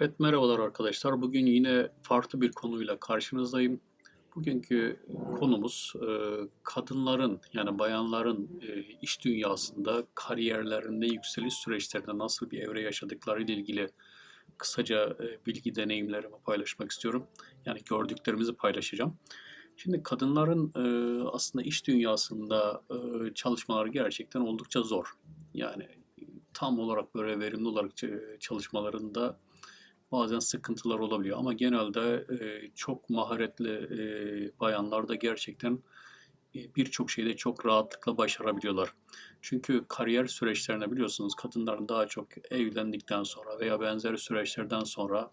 Evet, merhabalar arkadaşlar. Bugün yine farklı bir konuyla karşınızdayım. Bugünkü konumuz e, kadınların yani bayanların e, iş dünyasında kariyerlerinde yükseliş süreçlerinde nasıl bir evre yaşadıkları ile ilgili kısaca e, bilgi deneyimlerimi paylaşmak istiyorum. Yani gördüklerimizi paylaşacağım. Şimdi kadınların aslında iş dünyasında çalışmaları gerçekten oldukça zor. Yani tam olarak böyle verimli olarak çalışmalarında bazen sıkıntılar olabiliyor ama genelde e, çok maharetli e, bayanlar da gerçekten e, birçok şeyde çok rahatlıkla başarabiliyorlar. Çünkü kariyer süreçlerine biliyorsunuz kadınların daha çok evlendikten sonra veya benzeri süreçlerden sonra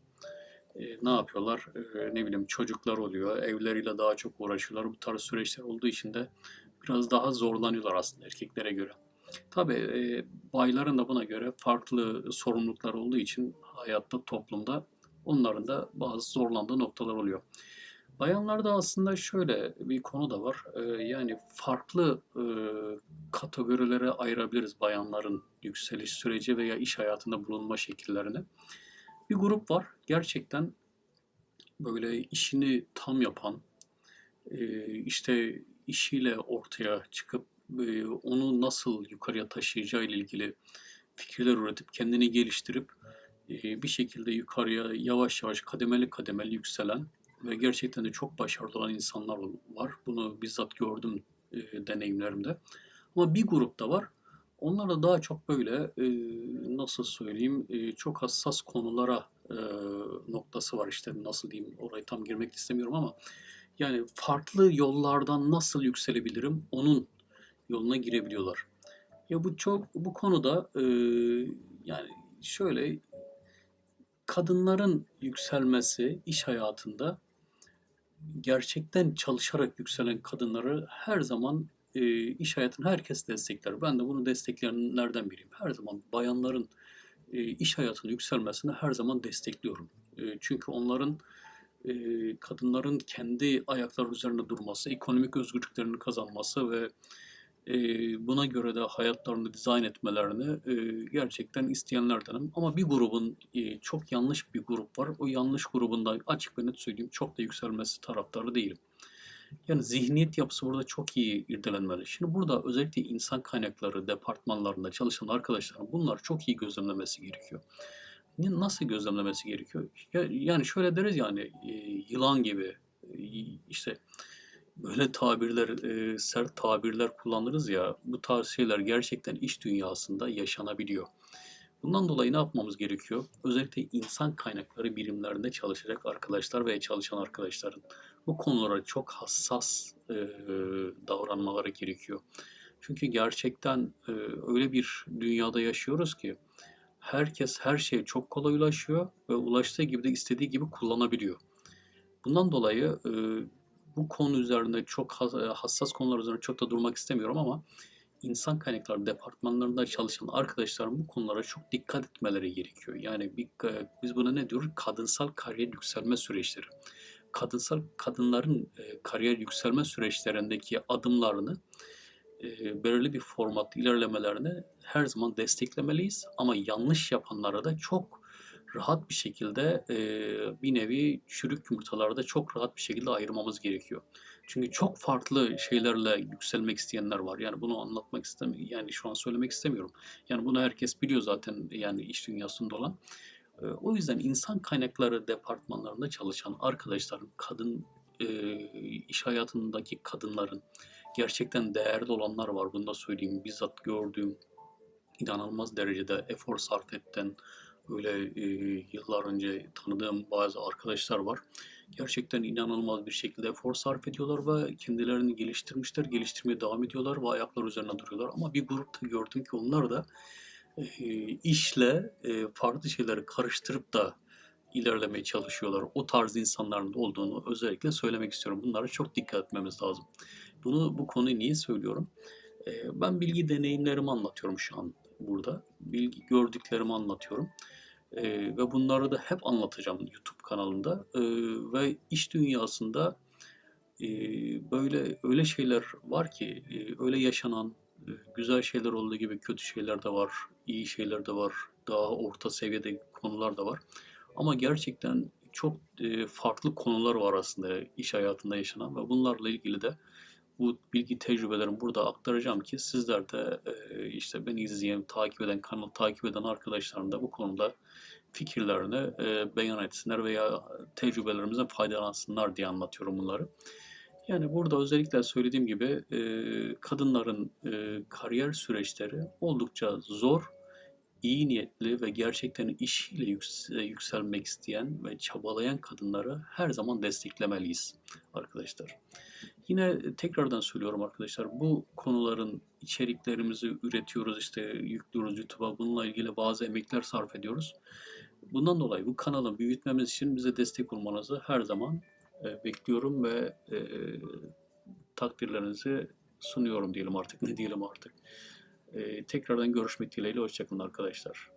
e, ne yapıyorlar? E, ne bileyim çocuklar oluyor, evleriyle daha çok uğraşıyorlar. Bu tarz süreçler olduğu için de biraz daha zorlanıyorlar aslında erkeklere göre. Tabii e, bayların da buna göre farklı sorumluluklar olduğu için hayatta, toplumda onların da bazı zorlandığı noktalar oluyor. Bayanlarda aslında şöyle bir konu da var. E, yani farklı e, kategorilere ayırabiliriz bayanların yükseliş süreci veya iş hayatında bulunma şekillerini. Bir grup var gerçekten böyle işini tam yapan, işte işiyle ortaya çıkıp onu nasıl yukarıya taşıyacağı ile ilgili fikirler üretip kendini geliştirip bir şekilde yukarıya yavaş yavaş kademeli kademeli yükselen ve gerçekten de çok başarılı olan insanlar var. Bunu bizzat gördüm deneyimlerimde. Ama bir grup da var. Onlar da daha çok böyle nasıl söyleyeyim çok hassas konulara noktası var işte nasıl diyeyim orayı tam girmek istemiyorum ama yani farklı yollardan nasıl yükselebilirim onun yoluna girebiliyorlar. Ya bu çok bu konuda e, yani şöyle kadınların yükselmesi iş hayatında gerçekten çalışarak yükselen kadınları her zaman e, iş hayatını herkes destekler. Ben de bunu destekleyenlerden biriyim. Her zaman bayanların e, iş hayatının yükselmesini her zaman destekliyorum. E, çünkü onların e, kadınların kendi ayakları üzerinde durması, ekonomik özgürlüklerini kazanması ve e, buna göre de hayatlarını dizayn etmelerini e, gerçekten isteyenlerdenim. Ama bir grubun e, çok yanlış bir grup var. O yanlış grubunda açık ve net söyleyeyim çok da yükselmesi taraftarı değilim. Yani zihniyet yapısı burada çok iyi irdelenmeli. Şimdi burada özellikle insan kaynakları departmanlarında çalışan arkadaşların bunlar çok iyi gözlemlemesi gerekiyor. Nasıl gözlemlemesi gerekiyor? Yani şöyle deriz yani yılan gibi işte böyle tabirler, e, sert tabirler kullanırız ya, bu tarz şeyler gerçekten iş dünyasında yaşanabiliyor. Bundan dolayı ne yapmamız gerekiyor? Özellikle insan kaynakları birimlerinde çalışacak arkadaşlar veya çalışan arkadaşların bu konulara çok hassas e, davranmaları gerekiyor. Çünkü gerçekten e, öyle bir dünyada yaşıyoruz ki herkes her şeye çok kolay ulaşıyor ve ulaştığı gibi de istediği gibi kullanabiliyor. Bundan dolayı e, bu konu üzerinde çok e, hassas konular üzerinde çok da durmak istemiyorum ama insan kaynakları departmanlarında çalışan arkadaşlarım bu konulara çok dikkat etmeleri gerekiyor. Yani bir, e, biz buna ne diyoruz? Kadınsal kariyer yükselme süreçleri. Kadınsal kadınların e, kariyer yükselme süreçlerindeki adımlarını belirli bir format ilerlemelerini her zaman desteklemeliyiz. Ama yanlış yapanlara da çok rahat bir şekilde e, bir nevi çürük yumurtalarda çok rahat bir şekilde ayırmamız gerekiyor. Çünkü çok farklı şeylerle yükselmek isteyenler var. Yani bunu anlatmak istemiyorum. Yani şu an söylemek istemiyorum. Yani bunu herkes biliyor zaten yani iş dünyasında olan. E, o yüzden insan kaynakları departmanlarında çalışan arkadaşların, kadın e, iş hayatındaki kadınların gerçekten değerli olanlar var. Bunu da söyleyeyim. Bizzat gördüğüm inanılmaz derecede efor sarf etten, Böyle e, yıllar önce tanıdığım bazı arkadaşlar var. Gerçekten inanılmaz bir şekilde efor sarf ediyorlar ve kendilerini geliştirmişler, geliştirmeye devam ediyorlar ve ayaklar üzerine duruyorlar. Ama bir grupta gördüm ki onlar da e, işle e, farklı şeyleri karıştırıp da ilerlemeye çalışıyorlar. O tarz insanların olduğunu özellikle söylemek istiyorum. Bunlara çok dikkat etmemiz lazım. Bunu bu konuyu niye söylüyorum? Ben bilgi deneyimlerimi anlatıyorum şu an burada. Bilgi gördüklerimi anlatıyorum. E, ve bunları da hep anlatacağım YouTube kanalımda. E, ve iş dünyasında e, böyle öyle şeyler var ki, e, öyle yaşanan e, güzel şeyler olduğu gibi kötü şeyler de var, iyi şeyler de var, daha orta seviyede konular da var. Ama gerçekten çok, eee, farklı konular var aslında iş hayatında yaşanan ve bunlarla ilgili de bu bilgi tecrübelerimi burada aktaracağım ki sizler de, eee, işte beni izleyen, takip eden, kanalı takip eden arkadaşlarım da bu konuda fikirlerini, eee, beyan etsinler veya tecrübelerimizden faydalansınlar diye anlatıyorum bunları. Yani burada özellikle söylediğim gibi, eee, kadınların, eee, kariyer süreçleri oldukça zor, iyi niyetli ve gerçekten işiyle yükselmek isteyen ve çabalayan kadınları her zaman desteklemeliyiz arkadaşlar. Yine tekrardan söylüyorum arkadaşlar, bu konuların içeriklerimizi üretiyoruz, işte yüklüyoruz YouTube'a. Bununla ilgili bazı emekler sarf ediyoruz. Bundan dolayı bu kanalı büyütmemiz için bize destek olmanızı her zaman, eee, bekliyorum ve, eee, takdirlerinizi sunuyorum diyelim artık, ne diyelim artık. Eee, tekrardan görüşmek dileğiyle, hoşça kalın arkadaşlar.